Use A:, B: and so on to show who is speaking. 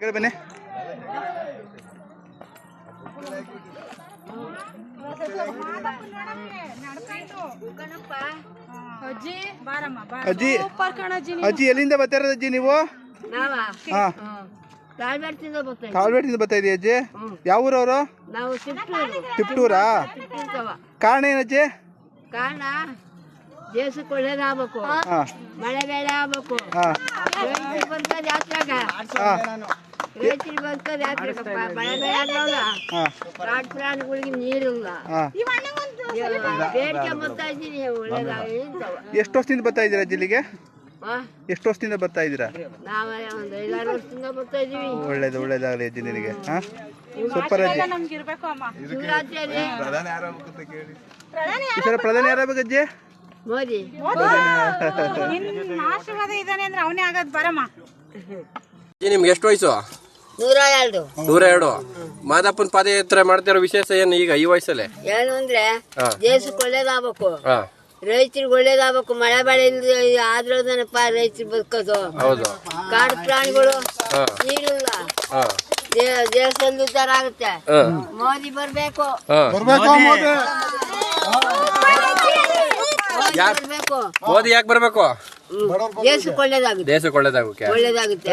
A: ಕಡೆ ಬನ್ನಿ.
B: ಅಜ್ಜಿ ಬಾರಮ್ಮ ಬಾರ
A: ಅಜ್ಜಿ ಎಲ್ಲಿಂದ ಬರ್ತಾ ಇರೋದು ಅಜ್ಜಿ ನೀವು?
C: ನಾವ?
A: ಹಾ.
C: ತಾಳ್ಬೇಡ್ತಿಂದ ಬರ್ತಾ
A: ಕಾಲ್ಬೇಟಿಂದ ಬರ್ತಾ ಇದೀಯ ಅಜ್ಜಿ? ಯಾವ ಊರವರು? ತಿಪ್ಟೂರಾ ಕಾರಣ ಏನಜ್ಜಿ
C: ಕಾರಣ ದೇಶಕ್ಕೆ ಒಳ್ಳೇದಾಗಬೇಕು ಮಳೆ ಬೆಳೆ ಆಗ್ಬೇಕು. ಮಳೆ ಆಗಲ್ಲ ಕಾಡು ಪ್ರಾಣಿಗಳಿಗೆ ನೀರಿಲ್ಲ ಬೇಡಿಕೆ ಬರ್ತಾ ಇದ್ದೀನಿ
A: ಎಷ್ಟು ವರ್ಷದಿಂದ ಬರ್ತಾ ಇದ್ದೀರಾ ಜಿಲ್ಲೆಗೆ? ಎಷ್ಟು ವರ್ಷದಿಂದ ಬರ್ತಾ ಇದ್ದೀರಾ? ಒಳ್ಳೇದು ಒಳ್ಳೇದಾಗಲಿ ಅಜ್ಜಿ ನಿನಗೆ ಹಾ ಸೂಪರ್ ಅಜ್ಜಿ
B: ನಮ್ಗೆ ಇರ್ಬೇಕು ಅಮ್ಮ.
C: ಶಿವರಾತ್ರಿಯಲ್ಲಿ.
A: ಈ ಸಲ ಪ್ರಧಾನಿ ಯಾರಾಗಬೇಕು ಅಜ್ಜಿ?
C: ಮೋದಿ.
B: ಆಶೀರ್ವಾದ ಇದ್ದಾನೆ ಅಂದ್ರೆ ಅವನೇ ಆಗದ್ ಬರಮ್ಮ.
D: ಅಜ್ಜಿ, ನಿಮ್ಗೆ ಎಷ್ಟು ವಯಸ್ಸು?
C: ನೂರ ಎರಡು.
D: ನೂರ ಎರಡು. ಮಾದಪ್ಪನ ಪಾದಯಾತ್ರೆ ಮಾಡ್ತಿರೋ ವಿಶೇಷ ಏನು ಈಗ ಈ ವಯಸ್ಸಲ್ಲಿ?
C: ಏನು ಅಂದ್ರೆ
D: ಹಾ.
C: ದೇಶಕ್ಕೆ ಒಳ್ಳೇದಾಗಬೇಕು.
D: ಹಾ.
C: ರೈತರಿಗೆ ಒಳ್ಳೇದಾಗಬೇಕು. ಮಳೆ ಬೆಳೆ ಇಲ್ದೆ ಆದ್ರದನಪ್ಪ ರೈತರು ಬದುಕೋದು.
D: ಹೌದು.
C: ಕಾಡು ಪ್ರಾಣಿಗಳು
D: ಹಾ.
C: ನೀರಿಲ್ಲ
D: ಹಾ.
C: ದೇ- ದೇಶದಲ್ಲಿ ಉದ್ಧಾರ ಆಗುತ್ತೆ.
D: ಹಾ.
C: ಮೋದಿ ಬರ್ಬೇಕು.
D: ಹಾ.
C: ಮೋದಿ.
D: ಯಾರ್-
C: ಬರ್ಬೇಕು.
D: ಮೋದಿ ಯಾಕೆ ಬರ್ಬೇಕು?
C: ಹ್ಮ್. ದೇಶಕ್ಕೆ ಒಳ್ಳೇದಾಗುತ್ತೆ.
D: ದೇಶಕ್ಕೆ ಒಳ್ಳೇದಾಗೋಕೆ
C: ಒಳ್ಳೇದಾಗುತ್ತೆ.